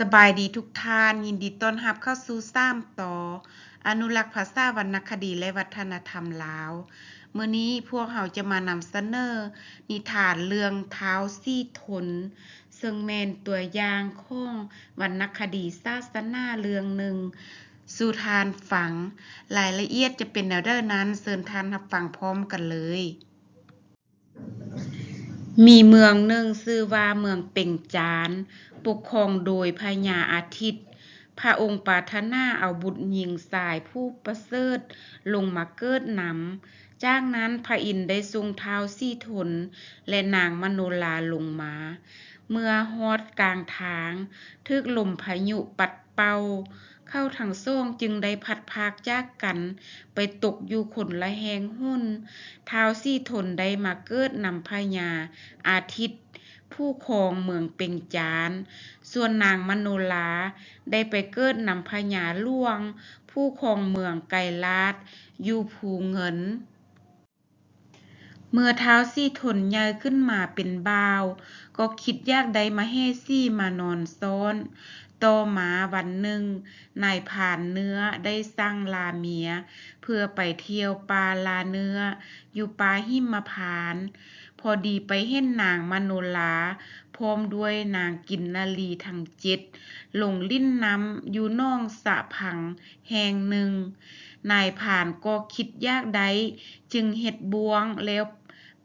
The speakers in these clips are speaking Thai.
สบายดีทุกท่าน ยินดีต้อนรับเข้าสู่ซ้ำต่อ อนุรักษ์ภาษาวรรณคดีและวัฒนธรรมลาวเมื้อนี้พวกเราจะมานำเสนอ นิทานเรื่องเท้าซี่ทน ซึ่งแมนตัวอย่างของวรรณคดีศาสนาเรื่องหนึ่งสู่ทานฟัง รายละเอียดจะเป็นแนวเด้อนั้นเชิญทานรับฟังพร้อมกันเลย มีเมืองหนึ่งชื่อว่าเมืองเป่งจาน ปกครองโดยพญาอาทิตย์ พระองค์ปรารถนาเอาบุตรหญิงสายผู้ประเสริฐลงมาเกิดนำจากนั้นพระอินทร์ได้ทรงเท้าซี่ทน และนางมโนลาลงมา เมื่อฮอดกลางทางทึกลมพายุปัดเป่าเข้าทางซ่องจึงได้พัดพากจากกัน ไปตกอยู่คนละแหงหุ้นเท้าวซี่ทนได้มาเกิดนำพญาอาทิตย์ ผู้ครองเมืองเป็งจาน ส่วนนางมโนลาได้ไปเกิดนำพญาล่วง ผู้ครองเมืองไกรลาดอยู่ภูเงิน เมื่อเท้าซี่ทนใหญ่ขึ้นมาเป็นบ่าว ก็คิดยากได้มาเฮซี่มานอนซ้อนต่อมาวันหนึ่งนายผ่านเนื้อได้สั่งลาเมีย เพื่อไปเที่ยวป่าลาเนื้อ อยู่ป่าหิมพาน พอดีไปเห็นนางมโนลา พร้อมด้วยนางกินนารีทั้งเจ็ดลงลิ้นน้ำอยู่น่องสะพังแห่งหนึ่ง นายผ่านก็คิดยากใดจึงเฮ็ดบวงแล้ว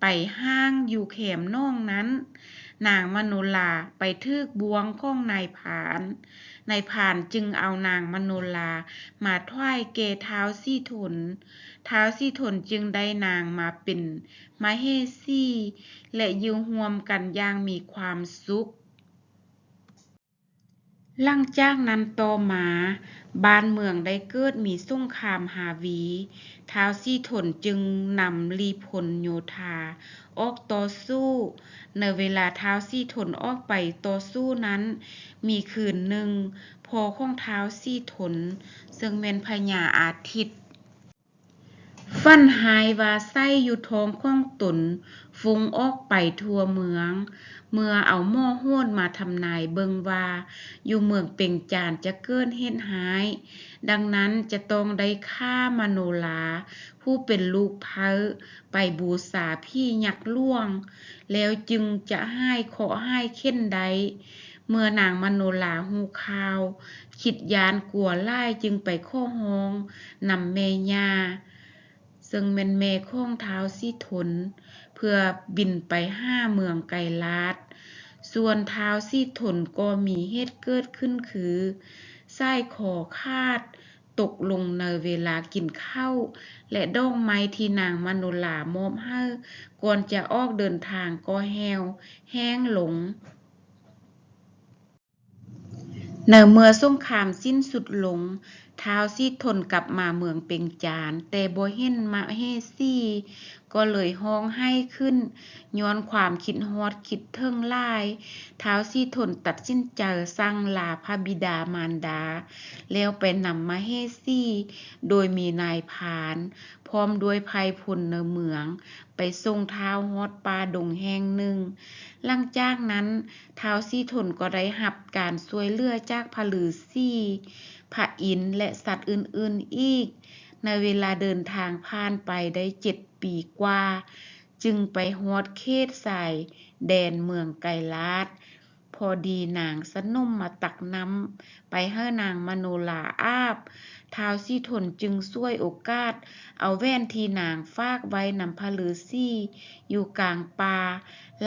ไปห้างอยู่แขมน่องนั้น นางมโนลาไปทึกบวงข้องนายผาน นายผานจึงเอานางมโนลามาถวายแก่ท้าซี่ทนเท้าซี่ทนจึงได้นางมาเป็นมาเฮซี่ และยู่ร่วมกันอย่างมีความสุข ลังจากนั้นต่อมา บ้านเมืองได้เกิดมีสงครามหาวีท้าวซี่ทนจึงนำลีพลโยธา ออกต่อสู้ ในเวลาท้าวซี่ทนออกไปต่อสู้นั้น มีคืนหนึ่งพอของท้าวซี่ทนซึ่งเม่นพญาอาทิตย์ ฝันหายว่าไส้อยู่ท้องของตนฟุ้งออกไปทั่วเมือง เมื่อเอาหม้อโหนมาทำนายเบิงว่า อยู่เมืองเป่งจานจะเกิดเหตุหาย ดังนั้นจะต้องได้ฆ่ามโนลา ผู้เป็นลูกเพระไปบูชาพี่ยักษ์ล่วง แล้วจึงจะให้เคาะให้เข็นใดเมื่อนางมโนลาฮู้ข่าวคิดยานกลัวหลายจึงไปข้อฮ้องนำแม่ย่า ซึ่งแม่นแม่ของเท้าวซี่ทน เพื่อบินไปห้าเมืองไกรลาด ส่วนเท้าวซี่ทนก็มีเหตุเกิดขึ้นคือไส้คอขาด ตกลงในเวลากินข้าวและดอกไม้ที่นางมโนลามอบให้ก่อนจะออกเดินทางก็แห้ว แห้งหลงในเมื่อสงครามสิ้นสุดลง ท้าวซี่ทนกลับมาเมืองเป่งจาน แต่บ่เห็นมะเฮซี่ ก็เลยร้องไห้ขึ้น ย้อนความคิดฮอดคิดถึงลายท้าวซี่ทนตัดสินใจสั่งลาพระบิดามารดา แล้วไปนำมะเฮซี่ โดยมีนายพาน พร้อมด้วยไพพลในเมือง ไปส่งท้าวฮอดป่าดงแห่งหนึ่ง หลังจากนั้นท้าวซี่ทนก็ได้รับการช่วยเหลือจากพระฤาษี พระอินทร์และสัตว์อื่นๆอีก ในเวลาเดินทางผ่านไปได้เจ็ดปีกว่า จึงไปฮอดเขตสายแดนเมืองไกลาดพอดีนางสนุ่มมาตักน้ำไปให้นางมโนลาอาบท้าวซี่ทนจึงช่วยโอกาส เอาแว่นที่นางฝากไว้นำพระฤาษีอยู่กลางป่า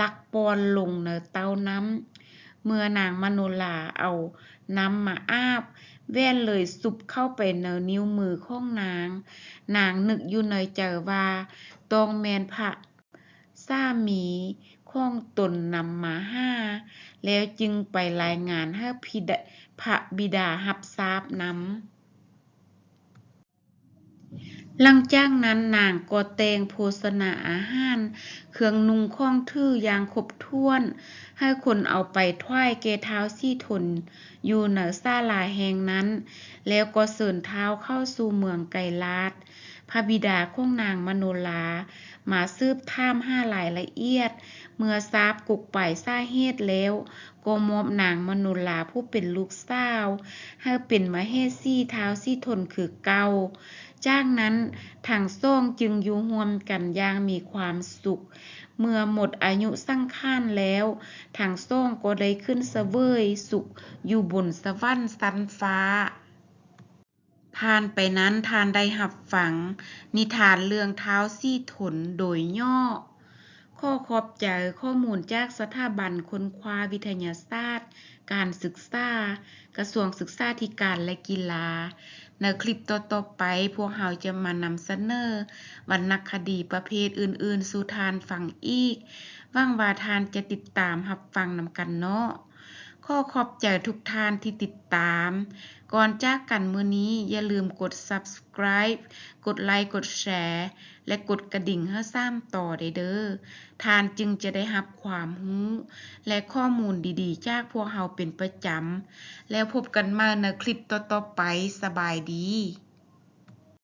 ลักปอนลงในเต้าน้ำ เมื่อนางมโนลาเอาน้ำมาอาบ แว่นเลยสุบเข้าไปในนิ้วมือของนาง นางนึกอยู่ในใจว่าตองแมนพระสามีของตนนำมาห้า แล้วจึงไปรายงานให้พิดาพระบิดาหับทราบนำ หลังจากนั้นนางก็แต่งโภชนาอาหาร เครื่องนุ่งของถืออย่างครบถ้วน ให้คนเอาไปถวายแก่ท้าวซี่ทน อยู่ในศาลาแห่งนั้น แล้วก็เชิญท้าเข้าสู่เมืองไกลาดพระบิดาของนางมโนลา มาสืบถามหารายละเอียด เมื่อทราบกุกไปสาเหตุแล้ว ก็มอบนางมโนลาผู้เป็นลูกสาว ให้เป็นมเหสีเท้าวสีทนคือเก่า จากนั้นทั้งสองจึงอยู่ร่วมกันอย่างมีความสุข เมื่อหมดอายุสั้งขารแล้วทั้งสองก็ได้ขึ้นเสวยสุขอยู่บนสวรรค์สันฟ้าผ่านไปนั้นทานได้หับฟัง นิทานเรื่องเท้าซี่ถนโดยย่อ ข้อขอบใจข้อมูลจากสถาบันค้นคว้าวิทยาศาสตร์ การศึกษา กระทรวงศึกษาธิการและกีฬา ในคลิปต่อๆไป พวกเราจะมานำเสนอวรรณคดีประเภทอื่นๆ สู่ทานฟังอีกหวังว่าทานจะติดตามหับฟังนำกันเนาะ ขอขอบใจทุกท่านที่ติดตาม ก่อนจากกันมือนี้อย่าลืมกด subscribe กดไลค์กดแชร์และกดกระดิ่งเพื่อสร้างต่อได้เด้อทานจึงจะได้รับความรู้และข้อมูลดีๆ จากพวกเราเป็นประจำ แล้วพบกันมาในคลิปต่อๆไปสบายดี